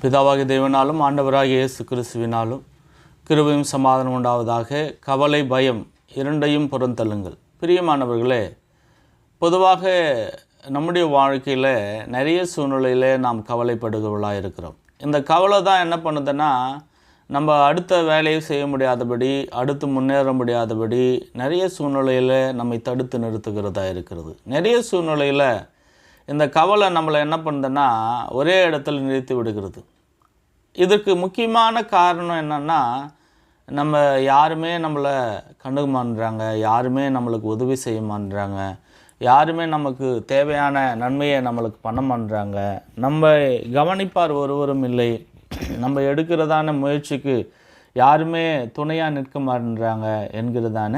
பிதாவாகி தேவனாலும் ஆண்டவராக இயேசு கிறிஸ்துவினாலும் கிருபையும் சமாதானம் உண்டாவதாக. கவலை பயம் இரண்டையும் புறந்தள்ளுங்கள். பிரியமானவர்களே பொதுவாக நம்முடைய வாழ்க்கையில் நிறைய சூழ்நிலையில் நாம் கவலைப்படுகிறவளாக இருக்கிறோம். இந்த கவலை தான் என்ன பண்ணுதுன்னா நம்ம அடுத்த வேலையை செய்ய முடியாதபடி அடுத்து முன்னேற முடியாதபடி நிறைய சூழ்நிலையில் நம்மை தடுத்து நிறுத்துகிறதா இருக்கிறது. நிறைய சூழ்நிலையில் இந்த கவலை நம்மளை என்ன பண்ணுதுன்னா ஒரே இடத்துல நிறுத்தி விடுகிறது. இதற்கு முக்கியமான காரணம் என்னன்னா நம்ம யாருமே நம்மளை கண்டுக்க மாட்டேறாங்க யாருமே நம்மளுக்கு உதவி செய்ய மாட்டேறாங்க யாருமே நமக்கு தேவையான நன்மையை நம்மளுக்கு பண்ண மாட்றாங்க நம்ம கவனிப்பார் ஒருவரும் இல்லை. நம்ம எடுக்கிறதான முயற்சிக்கு யாருமே துணையாக நிற்க மாட்டேறாங்க என்கிறதான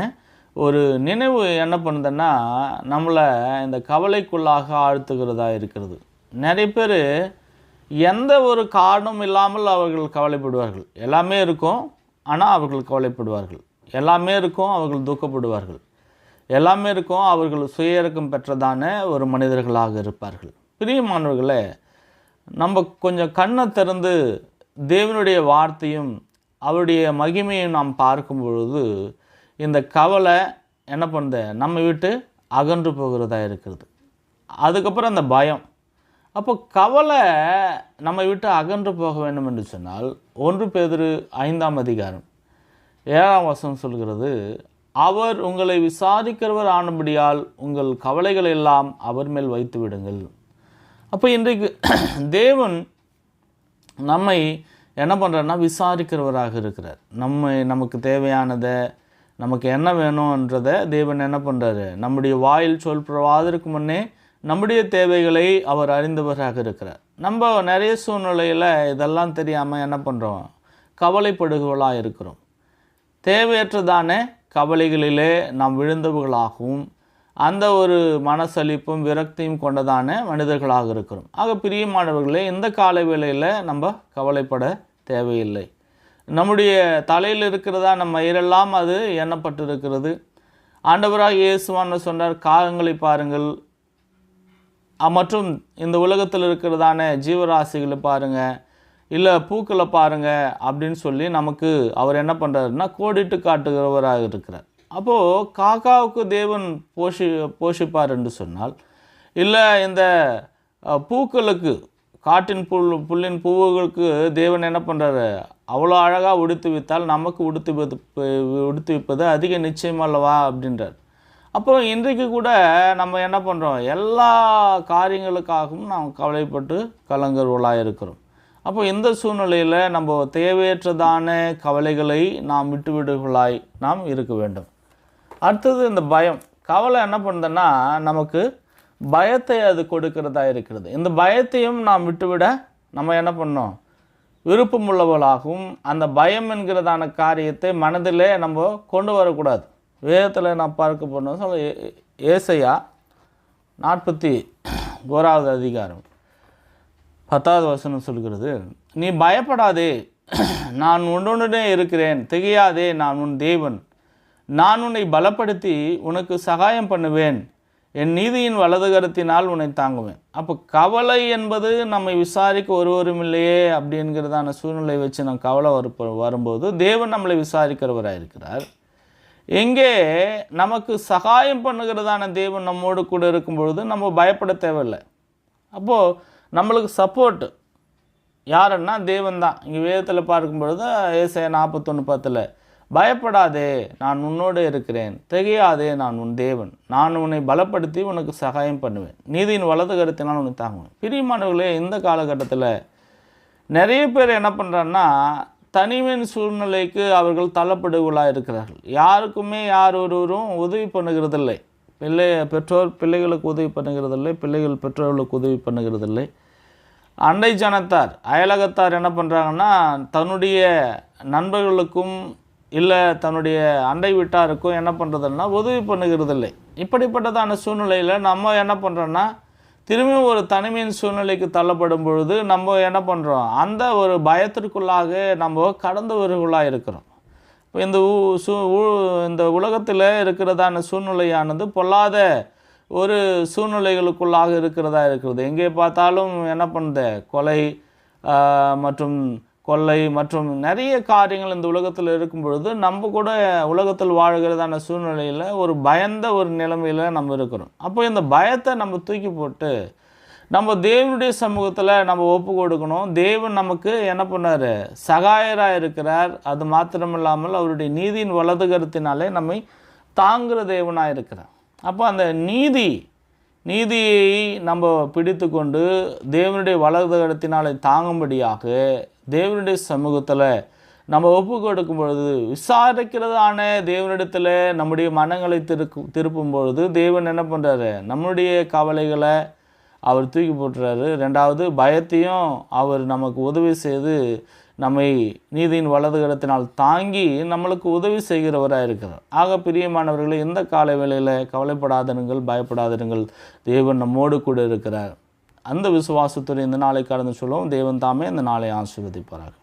ஒரு நினைவு என்ன பண்ணுதுன்னா நம்மளை இந்த கவலைக்குள்ளாக ஆழ்த்துகிறதா இருக்கிறது. நிறைய பேர் எந்த ஒரு காரணமும் இல்லாமல் அவர்கள் கவலைப்படுவார்கள். எல்லாமே இருக்கும் ஆனால் அவர்கள் கவலைப்படுவார்கள். எல்லாமே இருக்கும் அவர்கள் துக்கப்படுவார்கள். எல்லாமே இருக்கும் அவர்கள் சுயரக்கம் பெற்றதான ஒரு மனிதர்களாக இருப்பார்கள். பிரியமானவர்களே நம்ம கொஞ்சம் கண்ணை திறந்து தேவனுடைய வார்த்தையும் அவருடைய மகிமையும் நாம் பார்க்கும் பொழுது இந்த கவலை என்ன பண்ணுது? நம்ம விட்டு அகன்று போகிறதா இருக்கிறது. அதுக்கப்புறம் அந்த பயம். அப்போ கவலை நம்மை விட்டு அகன்று போக வேண்டும் என்று சொன்னால் ஒன்று பேதிரு ஐந்தாம் அதிகாரம் ஏழாம் வசம் சொல்கிறது அவர் உங்களை விசாரிக்கிறவர் ஆனபடியால் உங்கள் கவலைகள் எல்லாம் அவர் மேல் வைத்து விடுங்கள். அப்போ இன்றைக்கு தேவன் நம்மை என்ன பண்ணுறாருன்னா விசாரிக்கிறவராக இருக்கிறார். நம்ம நமக்கு தேவையானதை நமக்கு என்ன வேணும்ன்றதை தேவன் என்ன பண்ணுறாரு நம்முடைய வாயில் சொல் பிரவாதற்கு முன்னே நம்முடைய தேவைகளை அவர் அறிந்தவராக இருக்கிறார். நம்ம நிறைய சூழ்நிலையில் இதெல்லாம் தெரியாமல் என்ன பண்ணுறோம் கவலைப்படுகளாக இருக்கிறோம். தேவையற்றதான? கவலைகளிலே நாம் விழுந்தவர்களாகவும் அந்த ஒரு மனசளிப்பும் விரக்தியும் கொண்டதான மனிதர்களாக இருக்கிறோம். ஆக பிரியமானவர்களே இந்த கால வேளையில் நம்ம கவலைப்பட தேவையில்லை. நம்முடைய தலையில் இருக்கிறதா நம்ம இரலாம் அது எண்ணப்பட்டு இருக்கிறது ஆண்டவராக இயேசுவான்னு சொன்னார் காகங்களை பாருங்கள். மற்றும் இந்த உலகத்தில் இருக்கிறதான ஜீவராசிகளை பாருங்கள் இல்லை பூக்களை பாருங்கள் அப்படின்னு சொல்லி நமக்கு அவர் என்ன பண்ணுறாருன்னா கோடிட்டு காட்டுகிறவராக இருக்கிறார். அப்போது காக்காவுக்கு தேவன் போஷி போஷிப்பார் என்று சொன்னால் இல்லை இந்த பூக்களுக்கு காட்டின் புல் புல்லின் பூவுகளுக்கு தேவன் என்ன பண்ணுறாரு அவ்வளோ அழகாக உடுத்து வைத்தால் நமக்கு உடுத்து உடுத்து வைப்பது அதிக நிச்சயம் அல்லவா அப்படின்றார். அப்போ இன்றைக்கு கூட நம்ம என்ன பண்ணுறோம் எல்லா காரியங்களுக்காகவும் நாம் கவலைப்பட்டு கலங்கர்களாக இருக்கிறோம். அப்போ இந்த சூழ்நிலையில் நம்ம தேவையற்றதான கவலைகளை நாம் விட்டுவிடுகளாய் நாம் இருக்க வேண்டும். அடுத்தது இந்த பயம். கவலை என்ன பண்ணுதுன்னா நமக்கு பயத்தை அது கொடுக்கிறதா இருக்கிறது. இந்த பயத்தையும் நாம் விட்டுவிட நம்ம என்ன பண்ணோம் விருப்பமுள்ளவர்களாகவும் அந்த பயம் என்கிறதான காரியத்தை மனதிலே நம்ம கொண்டு வரக்கூடாது. வேதத்தில் நான் பார்க்க போனோம் சொல்ல ஏ- ஏசையா நாற்பத்தி ஓராவது அதிகாரம் பத்தாவது வசனம் சொல்கிறது நீ பயப்படாதே நான் உன்னுடனே இருக்கிறேன் திகையாதே நான் உன் தேவன். நான் உன்னை பலப்படுத்தி உனக்கு சகாயம் பண்ணுவேன். என் நீதியின் வலது கரத்தினால் உன்னை தாங்குவேன். அப்போ கவலை என்பது நம்மை விசாரிக்க ஒருவரும் இல்லையே அப்படிங்கிறதான சூழ்நிலை வச்சு நம்ம கவலை வரு வரும்போது தேவன் நம்மளை விசாரிக்கிறவராக இருக்கிறார் எங்கே நமக்கு சகாயம் பண்ணுகிறதான தேவன் நம்மோடு கூட இருக்கும் பொழுது நம்ம பயப்பட தேவையில்லை. அப்போது நம்மளுக்கு சப்போர்ட்டு யாருன்னா தேவன் தான். இங்கே வேதத்தில் பார்க்கும் பொழுது ஏசாயா நாற்பத்தொன்று பத்தில் பயப்படாதே நான் உன்னோடு இருக்கிறேன். திகையாதே நான் உன் தேவன். நான் உன்னை பலப்படுத்தி உனக்கு சகாயம் பண்ணுவேன். நீதியின் வலது கருத்தினால் உனக்கு தாங்குவேன். பிரியமானவர்களே இந்த காலகட்டத்தில் நிறைய பேர் என்ன பண்ணுறாங்கன்னா தனிமையின் சூழ்நிலைக்கு அவர்கள் தள்ளப்படுகளாக இருக்கிறார்கள். யாருக்குமே யார் ஒருவரும் உதவி பண்ணுகிறதில்லை. பிள்ளை பெற்றோர் பிள்ளைகளுக்கு உதவி பண்ணுகிறதில்லை. பிள்ளைகள் பெற்றோர்களுக்கு உதவி பண்ணுகிறதில்லை. அண்டை ஜனத்தார் அயலகத்தார் என்ன பண்ணுறாங்கன்னா தன்னுடைய நண்பர்களுக்கும் இல்லை தன்னுடைய அண்டை வீட்டாருக்கும் என்ன பண்ணுறதுன்னா உதவி பண்ணுகிறதில்லை. இப்படிப்பட்டதான சூழ்நிலையில் நம்ம என்ன பண்ணுறோன்னா திரும்பியும் ஒரு தனிமையின் சூழ்நிலைக்கு தள்ளப்படும் பொழுது நம்ம என்ன பண்ணுறோம் அந்த ஒரு பயத்திற்குள்ளாக நம்ம கடந்தவர்களாக இருக்கிறோம். இப்போ இந்த சூ இந்த உலகத்தில் இருக்கிறதான சூழ்நிலையானது பொல்லாத ஒரு சூழ்நிலைகளுக்குள்ளாக இருக்கிறதா இருக்கிறது. எங்கே பார்த்தாலும் என்ன பண்ணுது? கொலை மற்றும் கொள்ளை மற்றும் நிறைய காரியங்கள் இந்த உலகத்தில் இருக்கும் பொழுது நம்ம கூட உலகத்தில் வாழ்கிறதான சூழ்நிலையில் ஒரு பயந்த ஒரு நிலைமையில் நம்ம இருக்கிறோம். அப்போ இந்த பயத்தை நம்ம தூக்கி போட்டு நம்ம தேவனுடைய சமூகத்தில் நம்ம ஒப்பு கொடுக்கணும். தேவன் நமக்கு என்ன பண்ணார்? சகாயராக இருக்கிறார். அது மாத்திரமில்லாமல் அவருடைய நீதியின் வலது கருத்தினாலே நம்மை தாங்குகிற தேவனாக இருக்கிறார். அப்போ அந்த நீதி நீதியை நம்ம பிடித்து கொண்டு தேவனுடைய வலது கருத்தினாலே தாங்கும்படியாக தேவனுடைய சமூகத்தில் நம்ம ஒப்பு கொடுக்கும் பொழுது விசாரிக்கிறதான தேவனிடத்தில் நம்முடைய மனங்களை திருக்கு திருப்பும் பொழுது தேவன் என்ன பண்ணுறாரு நம்முடைய கவலைகளை அவர் தூக்கி போட்டுறாரு. ரெண்டாவது பயத்தையும் அவர் நமக்கு உதவி செய்து நம்மை நீதியின் வலது கடத்தினால் தாங்கி நம்மளுக்கு உதவி செய்கிறவராக இருக்கிறார். ஆக பிரியமானவர்களே இந்த காலை வேளையில் கவலைப்படாதிருங்கள் பயப்படாதிருங்கள் தேவன் நம்மோடு கூட இருக்கிறார். அந்த விசுவாசத்துடன் இந்த நாளை கடந்து சொல்லவும் தேவன் தாமே இந்த நாளை ஆசீர்வதிப்பார்கள்